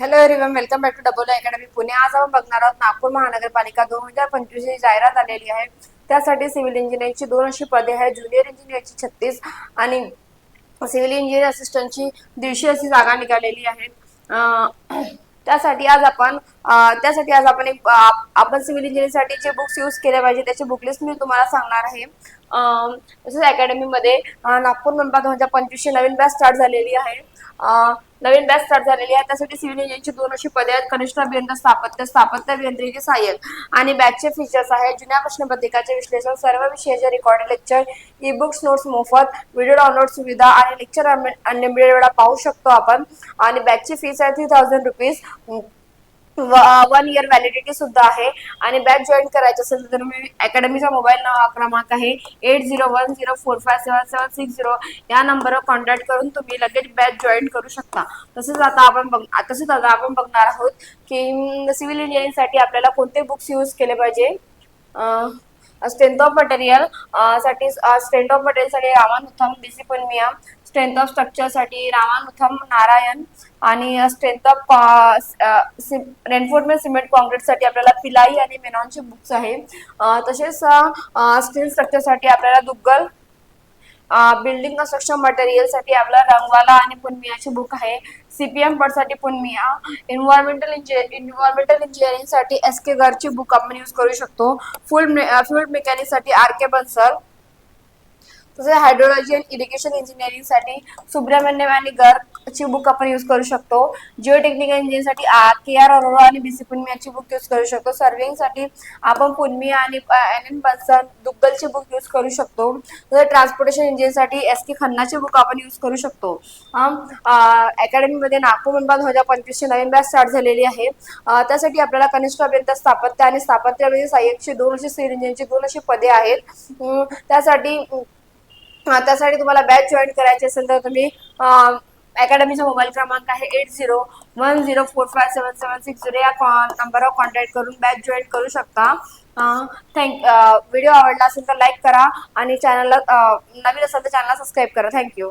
Hello everyone welcome back to double academy Pune आज आपण बघणार आहोत नागपूर महानगरपालिका दोन हजार पंचवीस ही जाहिरात आलेली आहे. त्यासाठी सिव्हिल इंजिनिअरची दोन अशी पदे आहेत. ज्युनियर इंजिनिअरची छत्तीस आणि सिव्हिल इंजिनियर असिस्टंटची दीडशे अशी जागा निघालेली आहे त्यासाठी आज आपण त्यासाठी आज आपण एक आप- आपण सिव्हिल इंजिनिअरिंगसाठी जे बुक्स यूज केले पाहिजे त्याची बुकलिस्ट मी तुम्हाला सांगणार आहे. तसेच अकॅडमीमध्ये नागपूर मनपा दोन हजार पंचवीसची नवीन बॅच स्टार्ट झालेली आहे. नवीन बॅच स्टार्ट झालेली आहे. त्यासाठी सिव्हिल इंजिनिअरिंगची दोन अशी पदे आहेत. कनिष्ठ अभियंता स्थापत्य स्थापत्य अभियंत्रिकी सहाय्यक. आणि बॅचचे फीचर्स आहेत. जुन्या प्रश्नपत्रिकाचे विश्लेषण सर्व विषयाचे record lecture e books notes मोफत व्हिडिओ डाउनलोड सुविधा आणि लेक्चर अनलिमिटेड वेळा पाहू शकतो आपण. आणि बॅचची फीस आहे three thousand rupees one year validity सुद्धा आहे. आणि बॅच जॉईन करायची असेल तर तुम्ही अकॅडमीचा मोबाईल क्रमांक आहे. Eight zero one zero four five seven seven six zero या नंबरवर कॉन्टॅक्ट करून तुम्ही लगेच बॅच जॉईन करू शकता. तसेच आता आपण बघ तसेच आता आपण बघणार आहोत की सिव्हिल इंजिनिअरिंगसाठी आपल्याला कोणते बुक्स यूज केले पाहिजे? स्ट्रेंथ ऑफ मटेरियलसाठी स्ट्रेंथ ऑफ मटेरियलसाठी Ramamrutham B C strength of स्ट्रक्चरसाठी Ramamrutham Narayan. आणि स्ट्रेंथ ऑफ रेनफोर्समेंट सिमेंट कॉन्क्रीटसाठी आपल्याला पिलाई आणि मेनॉनचे बुक्स आहे. तसेच स्टील स्ट्रक्चरसाठी आपल्याला दुग्गल बिल्डिंग कन्स्ट्रक्शन मटेरियलसाठी आपला रंगवाला आणि पुनमियाचे बुक आहे. सीपीएम पटसाठी पुनमिया. एन्व्हायरमेंटल एन्व्हायरमेंटल इंजिनिअरिंगसाठी एस के गरची बुक आपण यूज करू शकतो. फुल फ्लुइड मेकॅनिकसाठी आर के बन्सल तसेच हायड्रोलॉजी अँड इरिगेशन इंजिनिअरिंगसाठी सुब्रमण्यम आणि गर्गची बुक आपण यूज करू शकतो. जिओ टेक्निकल आरसाठी के आर अरोरा आणि बी सी पुनमियाची बुक यूज करू शकतो. सर्विंगसाठी आपण पुनमिया आणि एन एन बन्सन दुग्गलची बुक यूज करू शकतो. तसेच ट्रान्सपोर्टेशन इंजिनिअरिंगसाठी एस के खन्नाची बुक आपण यूज करू शकतो. अकॅडमीमध्ये नागपूर मनपा दोन हजार पंचवीसची नवीन बॅच स्टार्ट झालेली आहे. त्यासाठी आपल्याला कनिष्ठ अभियंता स्थापत्य आणि स्थापत्य अभियंता सहाय्यकची दोन अशी सिव्हिल दोन अशी पदे आहेत. त्यासाठी त्यासाठी तुम्हाला बॅच जॉईन करायची असेल तर तुम्ही अकॅडमीचा मोबाईल क्रमांक आहे eight zero one zero four five seven seven six zero या नंबरवर कॉन्टॅक्ट करून बॅच जॉईन करू शकता. थँक व्हिडिओ आवडला असेल तर लाईक करा आणि चॅनलला नवीन असेल तर चॅनलला सबस्क्राईब करा. थँक्यू